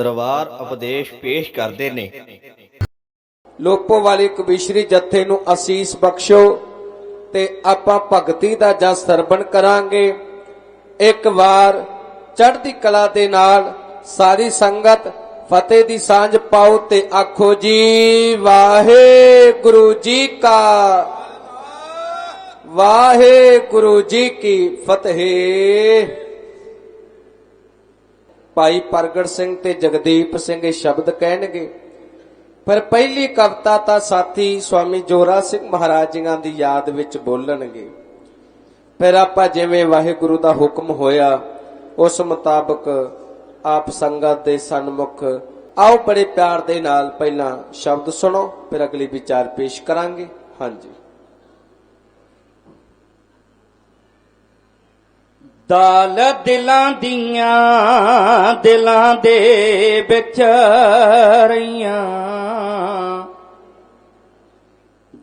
ਦਰਬਾਰ ਉਪਦੇਸ਼ ਪੇਸ਼ ਕਰਦੇ ਨੇ। ਲੋਪੋ ਵਾਲੀ ਕਬੀਸ਼ਰੀ ਜੱਥੇ ਨੂੰ ਅਸੀਸ ਬਖਸ਼ੋ ਤੇ ਆਪਾਂ ਭਗਤੀ ਦਾ ਜਸ ਸਰਵਣ ਕਰਾਂਗੇ। ਇੱਕ ਵਾਰ ਚੜ੍ਹਦੀ ਕਲਾ ਦੇ ਨਾਲ ਸਾਰੀ ਸੰਗਤ ਫਤਿਹ ਦੀ ਸਾਂਝ ਪਾਓ ਤੇ ਆਖੋ ਜੀ, ਵਾਹਿਗੁਰੂ ਜੀ ਕਾ ਵਾਹਿਗੁਰੂ ਜੀ ਕੀ ਫਤਿਹ। ਭਾਈ ਪ੍ਰਗਟ ਸਿੰਘ ਤੇ ਜਗਦੀਪ ਸਿੰਘ ਇਹ ਸ਼ਬਦ ਕਹਿਣਗੇ। ਪਰ ਪਹਿਲੀ ਕਵਿਤਾ ਤਾਂ ਸਾਥੀ ਸਵਾਮੀ ਜੋਰਾ ਸਿੰਘ ਮਹਾਰਾਜ ਜੀਆਂ ਦੀ ਯਾਦ ਵਿੱਚ ਬੋਲਣਗੇ। ਫਿਰ ਆਪਾਂ ਜਿਵੇਂ ਵਾਹਿਗੁਰੂ ਦਾ ਹੁਕਮ ਹੋਇਆ, ਉਸ ਮੁਤਾਬਕ ਆਪ ਸੰਗਤ ਦੇ ਸਨਮੁਖ ਆਓ ਬੜੇ ਪਿਆਰ ਦੇ ਨਾਲ ਪਹਿਲਾਂ ਸ਼ਬਦ ਸੁਣੋ, ਫਿਰ ਅਗਲੀ ਵਿਚਾਰ ਪੇਸ਼ ਕਰਾਂਗੇ। ਹਾਂਜੀ। ਦਾਲ ਦਿਲਾਂ ਦੀਆਂ, ਦਿਲਾਂ ਦੇ ਵਿੱਚ ਰਹੀਆਂ।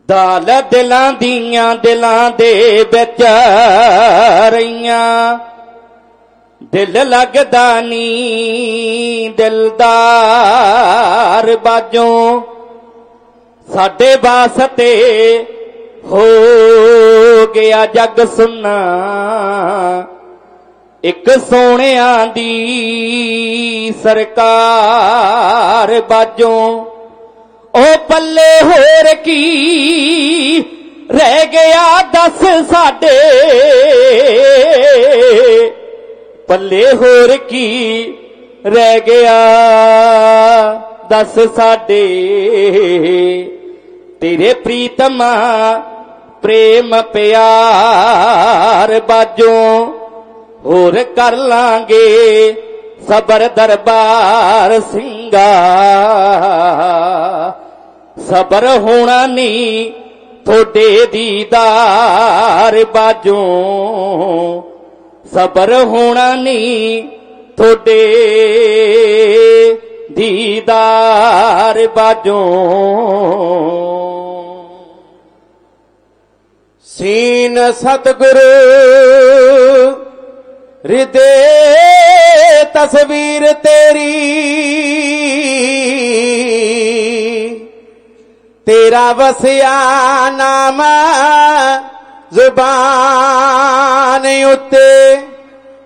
ਦਾਲ ਦਿਲਾਂ ਦੀਆਂ, ਦਿਲਾਂ ਦੇ ਵਿੱਚ ਰਹੀਆਂ। ਦਿਲ ਲੱਗਦਾ ਨੀ, ਦਿਲਦਾਰ ਬਾਜੋਂ ਸਾਡੇ ਵਾਸਤੇ ਹੋ ਗਿਆ ਜੱਗ ਸੁਨਾ। ਇੱਕ ਸੋਹਣਿਆਂ ਦੀ ਸਰਕਾਰ ਬਾਜੋਂ। ਉਹ ਪੱਲੇ ਹੋਰ ਕੀ ਰਹਿ ਗਿਆ ਦੱਸ ਸਾਡੇ। ਪੱਲੇ ਹੋਰ ਕੀ ਰਹਿ ਗਿਆ ਦੱਸ ਸਾਡੇ। ਤੇਰੇ ਪ੍ਰੀਤਮਾ ਪ੍ਰੇਮ ਪਿਆਰ ਬਾਜੋਂ। ਹੋਰ ਕਰ ਲਾਂਗੇ ਸਬਰ ਦਰਬਾਰ ਸਿੰਘਾ। ਸਬਰ ਹੋਣਾ ਨਹੀਂ ਥੋਡੇ ਦੀਦਾਰ ਬਾਜੋਂ। ਸਬਰ ਹੋਣਾ ਨਹੀਂ ਥੋੜੇ ਦੀਦਾਰ ਬਾਜੋਂ। ਸੀਨ ਸਤਿਗੁਰੂ ਹਿਰਦੇ ਤਸਵੀਰ ਤੇਰੀ। ਤੇਰਾ ਵਸਿਆ ਨਾਮ ਜ਼ੁਬਾਨ ਉੱਤੇ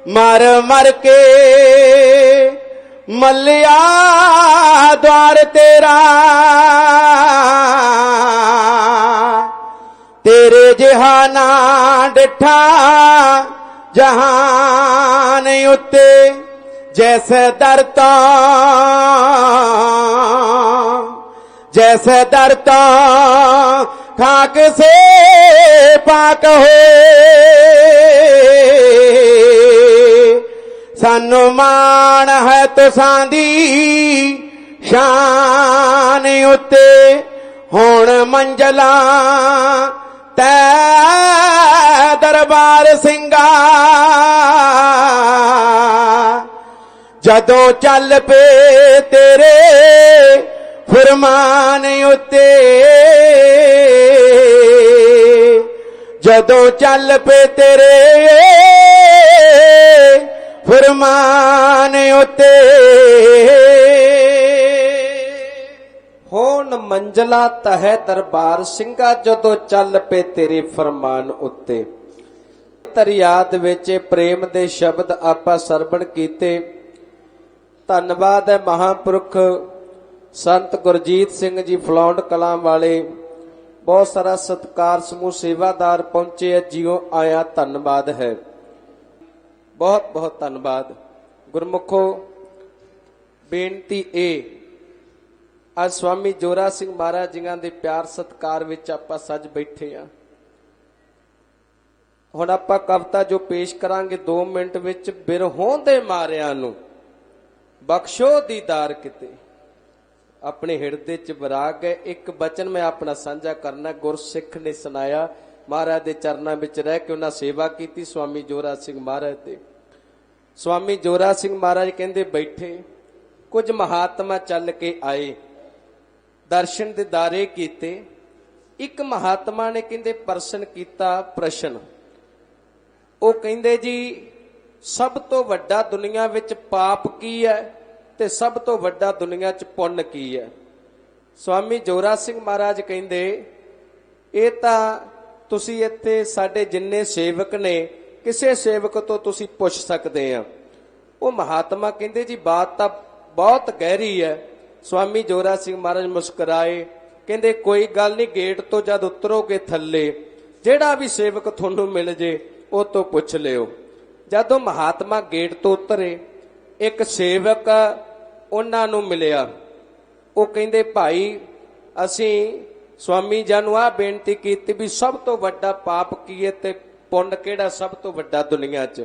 ਮਰ ਮਰ ਕੇ ਮੱਲਿਆ ਦਵਾਰ ਤੇਰਾ। ਤੇਰੇ ਜਿਹਾ ਨਾ ਡਿਠਾ ਜਹਾਨ ਉੱਤੇ ਜੈਸੇ ਦਰਤਾ ਤੋਂ ਜੈਸੇ ਦਰ ਤੋਂ ਖਾਕ ਸੇ ਪਾਕ ਹੋਏ। ਸਾਨੂੰ ਮਾਣ ਹੈ ਤੁਸਾਂ ਦੀ ਸ਼ਾਨ ਉੱਤੇ, ਹੁਣ ਮੰਜ਼ਲਾ ਤੈ ਦਰਬਾਰ ਸਿੰਘਾ। ਜਦੋਂ ਚੱਲ ਪਏ ਤੇਰੇ ਫਰਮਾਨ ਉੱਤੇ, ਜਦੋਂ ਚੱਲ ਪਏ ਤੇਰੇ ਫਰਮਾਨ ਉੱਤੇ ਹੋਣ ਮੰਜ਼ਲਾ ਤਹਿ ਦਰਬਾਰ ਸਿੰਘਾ ਜਦੋਂ ਚੱਲ ਪਏ ਤੇਰੇ ਫਰਮਾਨ ਉੱਤੇ। ਤਰਿਆਦ ਵਿੱਚ ਪ੍ਰੇਮ ਦੇ ਸ਼ਬਦ ਆਪਾਂ ਸਰਵਣ ਕੀਤੇ। ਧੰਨਵਾਦ ਹੈ ਮਹਾਪੁਰਖ ਸੰਤ ਗੁਰਜੀਤ ਸਿੰਘ ਜੀ ਫਲੌਂਡ ਕਲਾਂ ਵਾਲੇ। ਬਹੁਤ ਸਾਰਾ ਸਤਕਾਰ ਸਮੂਹ ਸੇਵਾਦਾਰ ਪਹੁੰਚੇ ਹੈ ਜਿਉ ਆਇਆ ਧੰਨਵਾਦ ਹੈ। ਬਹੁਤ ਬਹੁਤ ਧੰਨਵਾਦ। ਗੁਰਮੁਖੋ, ਬੇਨਤੀ ਏ ਅੱਜ ਸਵਾਮੀ ਜੋਰਾ ਸਿੰਘ ਮਹਾਰਾਜ ਜੀਆਂ ਦੇ ਪਿਆਰ ਸਤਕਾਰ ਵਿੱਚ ਆਪਾਂ ਸੱਜ ਬੈਠੇ ਆ ਹੁਣ ਆਪਾਂ ਕਵਿਤਾ ਜੋ ਪੇਸ਼ ਕਰਾਂਗੇ 2 ਮਿੰਟ ਵਿੱਚ ਬਿਰਹੋਂ ਦੇ ਮਾਰਿਆਂ ਨੂੰ, ਬਖਸ਼ੋ ਦੀਦਾਰ ਕਿਤੇ। ਆਪਣੇ ਹਿਰਦੇ ਚ ਵਿਰਾਗ ਹੈ ਇੱਕ ਬਚਨ ਮੈਂ ਆਪਣਾ ਸਾਂਝਾ ਕਰਨਾ, ਗੁਰਸਿੱਖ ਨੇ ਸੁਨਾਇਆ ਮਹਾਰਾਜ ਦੇ ਚਰਨਾਂ ਵਿੱਚ ਰਹਿ ਕੇ ਉਹਨਾਂ ਸੇਵਾ ਕੀਤੀ ਸਵਾਮੀ ਜੋਰਾ ਸਿੰਘ ਮਹਾਰਾਜ ਤੇ। ਸਵਾਮੀ ਜੋਰਾ ਸਿੰਘ ਮਹਾਰਾਜ ਕਹਿੰਦੇ ਬੈਠੇ, ਕੁਝ ਮਹਾਤਮਾ ਚੱਲ ਕੇ ਆਏ ਦਰਸ਼ਨ ਦਿਦਾਰੇ ਕੀਤੇ। ਇੱਕ ਮਹਾਤਮਾ ਨੇ ਕਹਿੰਦੇ, ਪ੍ਰਸ਼ਨ ਕੀਤਾ ਪ੍ਰਸ਼ਨ। ਉਹ ਕਹਿੰਦੇ ਜੀ, ਸਭ ਤੋਂ ਵੱਡਾ ਦੁਨੀਆ ਵਿੱਚ ਪਾਪ ਕੀ ਹੈ ਤੇ ਸਭ ਤੋਂ ਵੱਡਾ ਦੁਨੀਆ 'ਚ ਪੁੰਨ ਕੀ ਹੈ? ਸਵਾਮੀ ਜੋਰਾ ਸਿੰਘ ਮਹਾਰਾਜ ਕਹਿੰਦੇ, ਇਹ ਤਾਂ ਤੁਸੀਂ ਇੱਥੇ ਸਾਡੇ ਜਿੰਨੇ ਸੇਵਕ ਨੇ, ਕਿਸੇ ਸੇਵਕ ਤੋਂ ਤੁਸੀਂ ਪੁੱਛ ਸਕਦੇ ਆ। ਉਹ ਮਹਾਤਮਾ ਕਹਿੰਦੇ ਜੀ, ਬਾਤ ਤਾਂ ਬਹੁਤ ਗਹਿਰੀ ਹੈ ਸਵਾਮੀ ਜੋਰਾ ਸਿੰਘ ਮਹਾਰਾਜ ਮੁਸਕਰਾਏ, ਕਹਿੰਦੇ, ਕੋਈ ਗੱਲ ਨਹੀਂ ਗੇਟ ਤੋਂ ਜਦ ਉਤਰੋਗੇ ਥੱਲੇ, ਜਿਹੜਾ ਵੀ ਸੇਵਕ ਤੁਹਾਨੂੰ ਮਿਲ ਜੇ, ਉਹ ਤੋਂ ਪੁੱਛ ਲਿਓ। ਜਦੋਂ ਮਹਾਤਮਾ ਗੇਟ ਤੋਂ ਉਤਰੇ, ਇੱਕ ਸੇਵਕ ਉਹਨਾਂ ਨੂੰ ਮਿਲਿਆ। ਉਹ ਕਹਿੰਦੇ, ਭਾਈ, ਅਸੀਂ ਸਵਾਮੀ ਜੀ ਨੂੰ ਆ ਬੇਨਤੀ ਕੀਤੀ ਵੀ ਸਭ ਤੋਂ ਵੱਡਾ ਪਾਪ ਕੀ ਹੈ ਤੇ ਪੁੰਨ ਕਿਹੜਾ ਸਭ ਤੋਂ ਵੱਡਾ ਦੁਨੀਆ 'ਚ?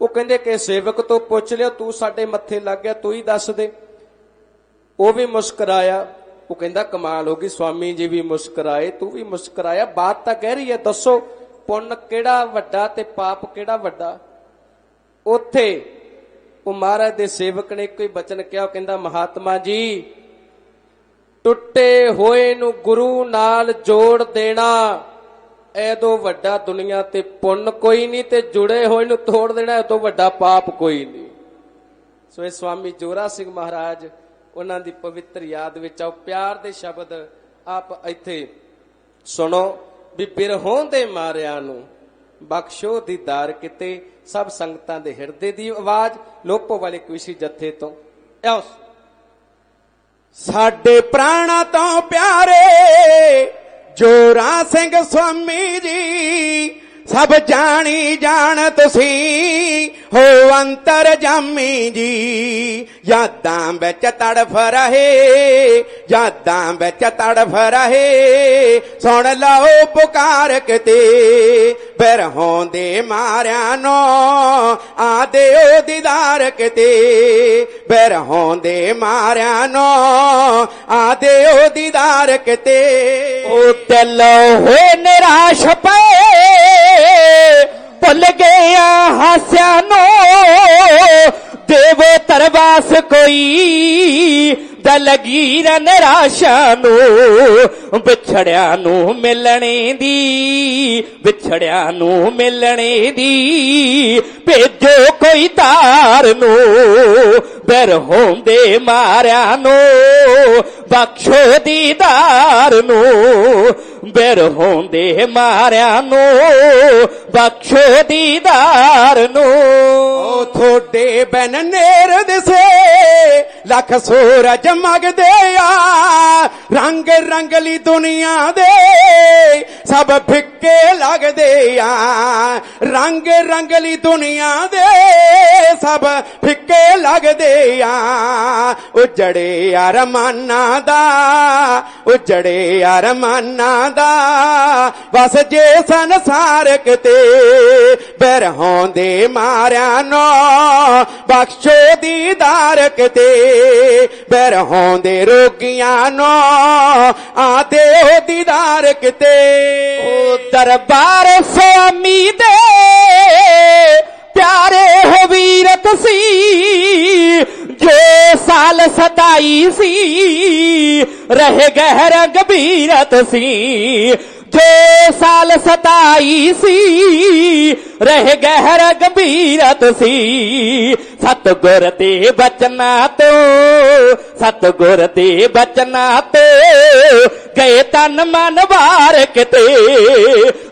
ਉਹ ਕਹਿੰਦੇ, ਕਿ ਸੇਵਕ ਤੋਂ ਪੁੱਛ ਲਿਓ, ਤੂੰ ਸਾਡੇ ਮੱਥੇ ਲੱਗ ਗਿਆ, ਤੂੰ ਹੀ ਦੱਸ ਦੇ। ਉਹ ਵੀ ਮੁਸਕਰਾਇਆ। ਉਹ ਕਹਿੰਦਾ, ਕਮਾਲ ਹੋ ਗਈ, ਸਵਾਮੀ ਜੀ ਵੀ ਮੁਸਕਰਾਏ, ਤੂੰ ਵੀ ਮੁਸਕਰਾਇਆ। ਬਾਤ ਤਾਂ ਕਹਿ ਰਹੀ ਹੈ, ਦੱਸੋ, ਪੁੰਨ ਕਿਹੜਾ ਵੱਡਾ ਤੇ ਪਾਪ ਕਿਹੜਾ ਵੱਡਾ? ਉੱਥੇ ਉਹ ਮਹਾਰਾਜ ਦੇ ਸੇਵਕ ਨੇ ਕੋਈ ਬਚਨ ਕਿਹਾ, ਉਹ ਕਹਿੰਦਾ, ਮਹਾਤਮਾ ਜੀ, ਟੁੱਟੇ ਹੋਏ ਨੂੰ ਗੁਰੂ ਨਾਲ ਜੋੜ ਦੇਣਾ ਐਦੋਂ ਵੱਡਾ ਦੁਨੀਆ ਤੇ ਪੁੰਨ ਕੋਈ ਨਹੀਂ ਤੇ ਜੁੜੇ ਹੋਏ ਨੂੰ ਤੋੜ ਦੇਣਾ, ਇਹ ਤੋਂ ਵੱਡਾ ਪਾਪ ਕੋਈ ਨਹੀਂ। ਸੋ ਇਹ ਸਵਾਮੀ ਜੋਰਾ ਸਿੰਘ ਮਹਾਰਾਜ ਉਹਨਾਂ ਦੀ ਪਵਿੱਤਰ ਯਾਦ ਵਿੱਚ ਆਓ। ਪਿਆਰ ਦੇ ਸ਼ਬਦ ਆਪ ਇੱਥੇ ਸੁਣੋ ਵੀ ਬਿਰਹੋਂ ਦੇ ਮਾਰਿਆਂ ਨੂੰ ਬਖਸ਼ੋ ਦੀਦਾਰ ਕਿਤੇ, ਸਭ ਸੰਗਤਾਂ ਦੇ ਹਿਰਦੇ ਦੀ ਆਵਾਜ਼, ਲੋਪੋ ਵਾਲੇ ਕੁਸ਼ੀ ਜੱਥੇ ਤੋਂ। ਆਓ ਸਾਡੇ ਪ੍ਰਾਣਾ ਤੋਂ ਪਿਆਰੇ ਜੋਰਾ ਸਿੰਘ ਸੁਆਮੀ ਜੀ ਸਭ ਜਾਣੀ ਜਾਣ ਤੁਸੀਂ, ਹੋ ਅੰਤਰ ਜਾਮੀ ਜੀ। ਯਾਦਾਂ ਵਿੱਚ ਤੜਫ ਰਹੇ, ਯਾਦਾਂ ਵਿੱਚ ਤੜਫ ਰਹੇ। ਸੁਣ ਲਓ ਪੁਕਾਰ ਕਿਤੇ, ਬਿਰਹੋਂ ਦੇ ਮਾਰਿਆਂ ਨੂੰ ਆਦੇ ਓ ਦੀਦਾਰ ਕਿਤੇ। ਬਿਰਹੋਂ ਦੇ ਮਾਰਿਆਂ ਨੂੰ ਆਦੇ ਉਹ ਦੀਦਾਰ ਕਿਤੇ। ਉਹ ਦਿਲ ਹੋਏ ਨਿਰਾਸ਼ ਪਏ ਭੁੱਲ ਗਿਆ ਹਾਸਿਆਂ ਨੂੰ। ਦੇਵੋ ਤਰਵਾਸ ਕੋਈ ਦਲਗੀਰ ਨਿਰਾਸ਼ਾ ਨੂੰ। ਵਿਛੜਿਆ ਨੂੰ ਮਿਲਣੇ ਦੀ, ਵਿਛੜਿਆ ਨੂੰ ਮਿਲਣੇ ਦੀ। ਭੇਜੋ ਕੋਈ ਤਾਰ ਨੂੰ ਬਿਰ ਹੁੰਦੇ ਮਾਰਿਆ ਨੂੰ। ਬਖਸ਼ੋ ਦੀਦਾਰ ਨੂੰ, ਬਿਰ ਹੁੰਦੇ ਮਾਰਿਆ ਨੂੰ, ਬਖਸ਼ੋ ਦੀਦਾਰ ਨੂੰ। ਉਹ ਥੋੜੇ ਬਨ ਨੇਰ ਦਿਸੇ, ਲੱਖ ਸੂਰਜ ਮਗਦੇ ਆ, ਰੰਗ ਰੰਗਲੀ ਦੁਨੀਆ ਦੇ, ਸਭ ਫਿੱਕੇ ਲੱਗਦੇ ਆ। ਰੰਗ ਰੰਗਲੀ ਦੁਨੀਆ ਦੇ, ਸਭ ਫਿੱਕੇ ਲੱਗਦੇ ਆ। ਉਜੜੇ ਅਰਮਾਨਾਂ ਦਾ ਉਜੜੇ ਅਰਮਾਨਾਂ ਦਾ। ਵਸ ਜੇ ਸੰਸਾਰ ਕਿਤੇ ਬਿਰਹੋਂ ਦੇ ਮਾਰਿਆਂ ਨੂੰ ਬਖਸ਼ੋ ਦੀਦਾਰ ਕਿਤੇ ਬਿਰਹੋਂ ਦੇ ਰੋਗੀਆਂ ਨੂੰ ਆਦੇ ਹੋ ਦੀਦਾਰ ਕਿਤੇ ਉਹ ਦਰਬਾਰ ਸੁਆਮੀ ਦੇ ਪਿਆਰੇ ਹੋ ਵੀਰਤ ਸੀ ਜੋ ਸਾਲ ਸਤਾਈ ਸੀ, ਰਹਿ ਗਹਿਰ ਗੰਭੀਰਤ ਸੀ। ਜੋ ਸਾਲ ਸਤਾਈ ਸੀ, ਰਹਿ ਗਹਿਰ ਗੰਭੀਰਤ ਸੀ। ਸਤਗੁਰ ਦੇ ਬਚਨਾਂ ਤੋਂ, ਸਤਗੁਰ ਦੇ ਬਚਨਾਂ ਤੋਂ। ਗਏ ਤਨ ਮਨ ਵਾਰ ਕਿਤੇ,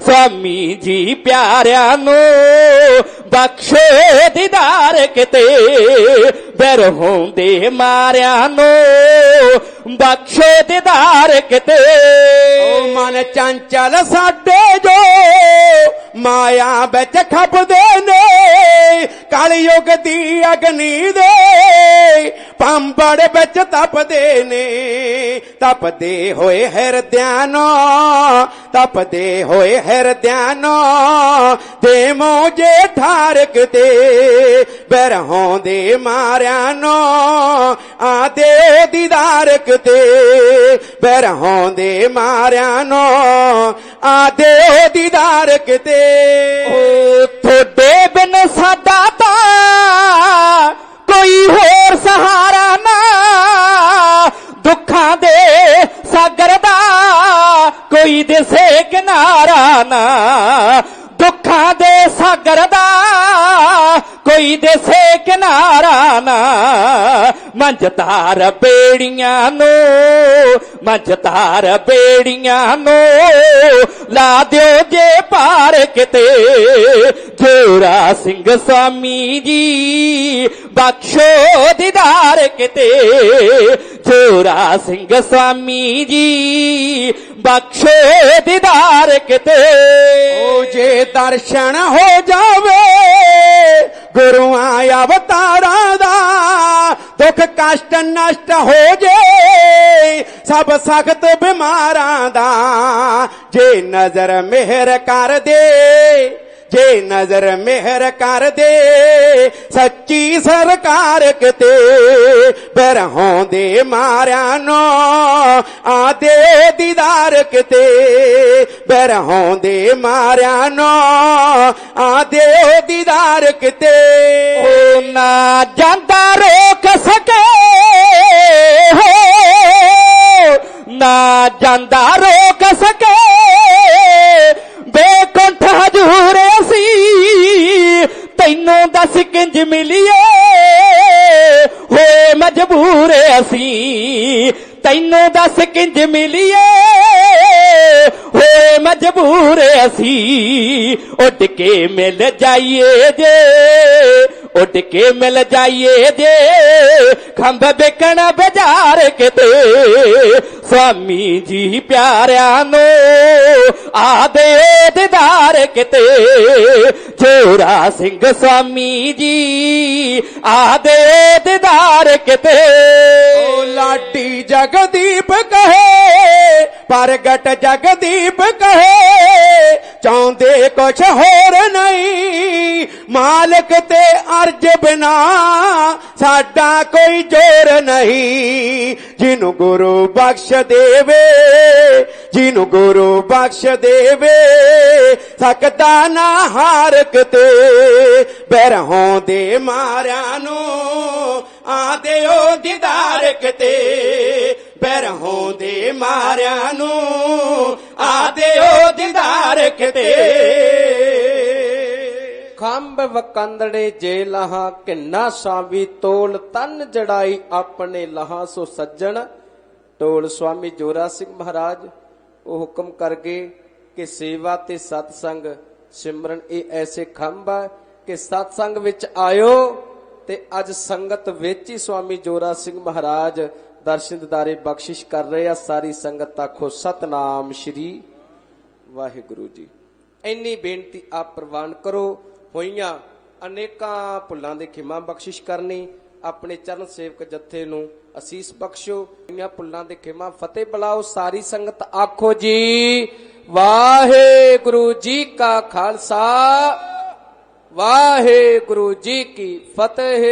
ਸਵਾਮੀ ਜੀ ਪਿਆਰਿਆਂ ਨੂੰ ਬਖਸ਼ੋ ਦੀਦਾਰ ਕਿਤੇ। ਬਰਹੋਂ ਦੇ ਮਾਰਿਆਂ ਨੂੰ ਬਖਸ਼ੋ ਦੀਦਾਰ ਕਿਤੇ। ਓ ਮਨ ਚੰਚਲ ਸਾਡੇ ਜੋ ਮਾਇਆ ਵਿੱਚ ਖਪਦੇ ਨੇ, ਕਲਯੁਗ ਦੀ ਅਗਨੀ ਦੇ ਪੰਬੜ ਵਿੱਚ ਤਪਦੇ ਨੇ। ਤਪਦੇ ਹੋਏ ਹਿਰਦਿਆਂ ਨੋ ਤਪਦੇ ਹੋਏ ਹਿਰਦਿਆਂ ਨੋ ਤੇ ਮੋਜੇ ਠਾਰਕ ਤੇ ਬਿਰਹੋਂ ਦੇ ਮਾਰਿਆਂ ਨੂੰ ਆਦੇ ਦੀਦਾਰਕ ਤੇ ਬਿਰਹੋਂ ਦੇ ਮਾਰਿਆਂ ਨੋ ਆਦੇ ਦੀਦਾਰਕ ਤੇ ਓ। ਤੁਹਾਡੇ ਬਿਨ ਸਾਡਾ ਤਾਂ ਕੋਈ ਹੋਰ ਸਹਾਰਾ ਨਾ। ਦੁੱਖਾਂ ਦੇ ਸਾਗਰ ਦਾ ਕੋਈ ਦਿਸੇ ਕਿਨਾਰਾ ਨਾ। ਦੁੱਖਾਂ ਦੇ ਸਾਗਰ ਦਾ ਕੋਈ ਦਿਸੇ ਕਿਨਾਰਾ ਨਾ। ਮੰਝਤਾਰ ਬੇੜੀਆਂ ਨੂੰ, ਮੰਝਤਾਰ ਬੇੜੀਆਂ ਨੂੰ। ਲਾ ਦਿਓ ਜੇ ਪਾਰ ਕਿਤੇ, ਜੋਰਾ ਸਿੰਘ ਸਵਾਮੀ ਜੀ, ਬਖਸ਼ੋ ਦੀਦਾਰ ਕਿਤੇ। ਜੋਰਾ ਸਿੰਘ ਸਵਾਮੀ ਜੀ, ਬਖਸ਼ੋ ਦੀਦਾਰ ਕਿਤੇ। ਓ ਜੇ ਦਰਸ਼ਨ ਹੋ ਜਾਵੇ, ਗੁਰੂਆਂ ਅਵਤਾਰਾਂ ਦਾ ਨਸ਼ਟ ਨਸ਼ਟ ਹੋ ਜੇ ਸਭ ਸਖਤ ਬਿਮਾਰਾਂ ਦਾ ਜੇ ਨਜ਼ਰ ਮਿਹਰ ਕਰ ਦੇ। ਜੇ ਨਜ਼ਰ ਮਿਹਰ ਕਰ ਦੇ ਸੱਚੀ ਸਰਕਾਰ ਕਿਤੇ ਬਰਹੋਂ ਦੇ ਮਾਰਿਆਂ ਨੂੰ, ਆਦੇ ਦੀਦਾਰ ਕਿਤੇ ਬਰਹੋਂ ਦੇ ਮਾਰਿਆਂ ਨੂੰ, ਆਦੇ ਦੀਦਾਰ ਕਿਤੇ ਉਹ ਨਾ ਜਾਂਦਾ ਰੋਕ ਸਕੇ, ਹੋ, ਨਾ ਜਾਂਦਾ ਰੋਕ ਤੈਨੂੰ ਦੱਸ ਕਿੰਜ ਮਿਲੀਏ? ਹੋਏ ਮਜਬੂਰ ਅਸੀਂ, ਤੈਨੂੰ ਦੱਸ ਕਿੰਜ ਮਿਲੀਏ? ਹੋਏ ਮਜਬੂਰ ਅਸੀਂ, ਉੱਡ ਕੇ ਮਿਲ ਜਾਈਏ ਜੇ, ਉੱਡ ਕੇ ਮਿਲ ਜਾਈਏ ਜੇ। ਖੰਭ ਵਿਕਣ ਬਾਜ਼ਾਰ ਕਿਤੇ, ਸਵਾਮੀ ਜੀ ਪਿਆਰਿਆਂ ਨੂੰ। ਆਦੇ ਦੀਦਾਰ ਕਿਤੇ। ਜੋਰਾ ਸਿੰਘ ਸਵਾਮੀ ਜੀ, ਆਦੇ ਦੀਦਾਰ ਕਿਤੇ। ਓ ਲਾਡੀ ਜਗਦੀਪ ਕਹੇ, ਪ੍ਰਗਟ ਜਗਦੀਪ ਕਹੇ। ਚਾਹੁੰਦੇ ਕੁਛ ਹੋਰ ਨਹੀਂ, ਮਾਲਕ ਤੇ ਅਰਜ ਬਿਨਾ ਸਾਡਾ ਕੋਈ ਜੋਰ ਨਹੀਂ। ਜਿਹਨੂੰ ਗੁਰੂ ਬਖਸ਼ ਦੇਵੇ ਜਿਹਨੂੰ ਗੁਰੂ ਬਖਸ਼ ਦੇਵੇ, ਸਕਦਾ ਨਾ ਹਾਰ ਕਿਤੇ। ਬਰਹੋਂ ਦੇ ਮਾਰਿਆਂ ਨੂੰ ਆਦਿਓ ਦੀਦਾਰ ਕਿਤੇ। ਬਰਹੋਂ ਦੇ ਮਾਰਿਆਂ ਨੂੰ ਆਦਿਓ ਦੀਦਾਰ ਕਿਤੇ। ਖੰਭ ਵਕੰਦੜੇ ਜੇ ਲਹਾ ਕਿੰਨਾ ਸਾਵੀ ਤੋਲ, ਤਨ ਜੜਾਈ ਆਪਣੇ ਲਹਾ, ਸੋ ਸੱਜਣ। ਟੋਲ ਸਵਾਮੀ ਜੋਰਾ ਸਿੰਘ ਮਹਾਰਾਜ ਉਹ ਹੁਕਮ ਕਰ ਕਿ ਸੇਵਾ ਤੇ ਸਤਸੰਗ ਸਿਮਰਨ, ਇਹ ਐਸੇ ਖੰਭ ਹੈ ਕਿ ਸਤਸੰਗ ਵਿੱਚ ਆਇਓ ਤੇ ਅੱਜ ਸੰਗਤ ਵਿੱਚ ਹੀ ਸਵਾਮੀ ਜੋਰਾ ਸਿੰਘ ਮਹਾਰਾਜ ਦਰਸ਼ਨ ਦਿਦਾਰੇ ਬਖਸ਼ਿਸ਼ ਕਰ ਰਹੇ ਆ। ਸਾਰੀ ਸੰਗਤ ਆਖੋ, ਸਤਨਾਮ ਸ਼੍ਰੀ ਵਾਹਿਗੁਰੂ ਜੀ। ਇੰਨੀ ਬੇਨਤੀ ਆਪ ਪ੍ਰਵਾਨ ਕਰੋ। ਹੋਈਆਂ ਅਨੇਕਾਂ ਭੁੱਲਾਂ ਦੇ ਖਿਮਾ ਬਖਸ਼ਿਸ਼ ਕਰਨੀ ਆਪਣੇ ਚਰਨ ਸੇਵਕ ਜੱਥੇ ਨੂੰ ਅਸੀਸ ਬਖਸ਼ੋ ਹੋਈਆਂ ਭੁੱਲਾਂ ਦੇ ਖਿਮਾ, ਫਤਿਹ ਬੁਲਾਓ, ਸਾਰੀ ਸੰਗਤ ਆਖੋ ਜੀ, ਵਾਹਿਗੁਰੂ ਜੀ ਕਾ ਖਾਲਸਾ, ਵਾਹਿਗੁਰੂ ਜੀ ਕੀ ਫਤਿਹ।